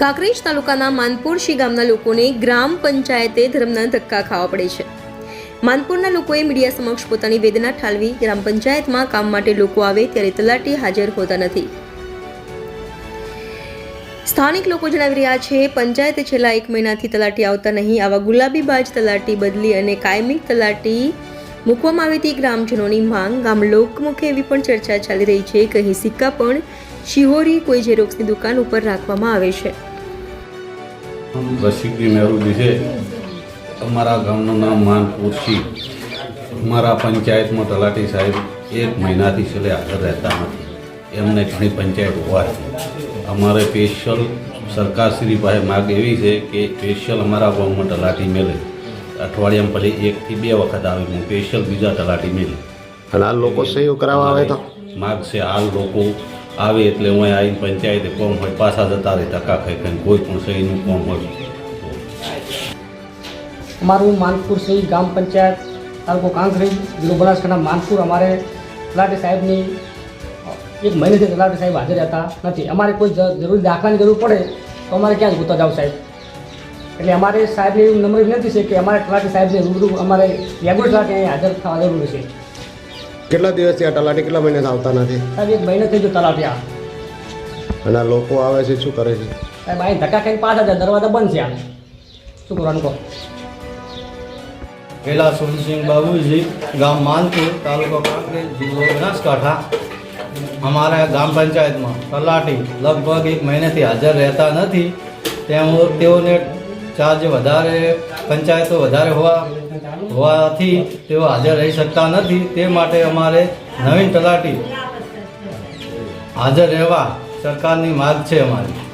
કાંકરેજ તાલુકાના માનપુરશી ગામના લોકોને ગ્રામ પંચાયતે ધર્મના ધક્કા ખાવા પડે છે. માનપુરના લોકોએ મીડિયા સમક્ષ પોતાની વેદના ઠાલવી ગ્રામ પંચાયતમાં કામ માટે લોકો આવે ત્યારે તલાટી હાજર હોતા નથી. સ્થાનિક લોકો જણાવી રહ્યા છે, પંચાયતે છેલ્લા એક મહિનાથી તલાટી આવતા નહીં, આવા ગુલાબીબાજ તલાટી બદલી અને કાયમી તલાટી મૂકવામાં આવી હતી. ગ્રામજનોની માંગ ગામ લોકમુખે એવી પણ ચર્ચા ચાલી રહી છે. કે અહીં સિક્કા પણ શિહોરી કોઈ ઝેરોક્સની દુકાન ઉપર રાખવામાં આવે છે. રસિકજી મહેરુજી છે અમારા ગામનું નામ માનપુર છે અમારા પંચાયતમાં તલાટી સાહેબ એક મહિનાથી છેલ્લે હાજર રહેતા નથી. એમને ઘણી પંચાયત હોવાથી અમારે સ્પેશિયલ સરકારશ્રી પાસે માગ એવી છે કે સ્પેશિયલ અમારા ગામમાં તલાટી મેળે અઠવાડિયામાં પછી એકથી બે વખત આવે હું સ્પેશિયલ બીજા તલાટી મેળે અને આ લોકો સહયોગ કરાવવા આવે તો? માગ છે હાલ લોકો આવે એટલે હું આવીને પંચાયતે કોમ હોય, પાછા જતા રહે ધક્કા ખાઈ ખાઈને. કોઈ પણ સહીનું કોમ હોય. અમારું માનપુર સહી ગ્રામ પંચાયત તાલુકો કાંકરી, જિલ્લો બનાસકાંઠા માનપુર. અમારે તલાટી સાહેબની, એક મહિનેથી તલાટી સાહેબ હાજર રહેતા નથી, અમારે કોઈ જરૂરી દાખલાની જરૂર પડે તો અમારે ક્યાં ગોતા જાવ સાહેબ? એટલે અમારે સાહેબને એવી નમ્ર વિનંતી છે કે અમારે તલાટી સાહેબને રૂબરૂ અમારે રેગ્યુલર તલાટી હાજર થવા જરૂરી છે. કેટલા દિવસથી આ તલાટી કેટલા મહિનાથી આવતા નથી? સાહેબ એક મહિને થઈ ગયો તલાટી આ. અને આ લોકો આવે છે શું કરે છે? સાહેબ અહીં ધક્કા ખાઈને પાછા જાય દરવાજા બંધ છે આ શું કરવાનું કહો? પેલા સોનસિંહ બાબુજી ગામ માનપુર તાલુકો કાંકરેજ જિલ્લો બનાસકાંઠા. અમારા ગ્રામ પંચાયતમાં તલાટી લગભગ એક મહિનાથી હાજર રહેતા નથી. તેમ તેઓને ચાર્જ વધારે, પંચાયતો વધારે હોવા, હોવાથી તેઓ હાજર રહી શકતા નથી. તે માટે અમારે નવીન તલાટી હાજર રહેવા સરકારની માગ છે અમારી.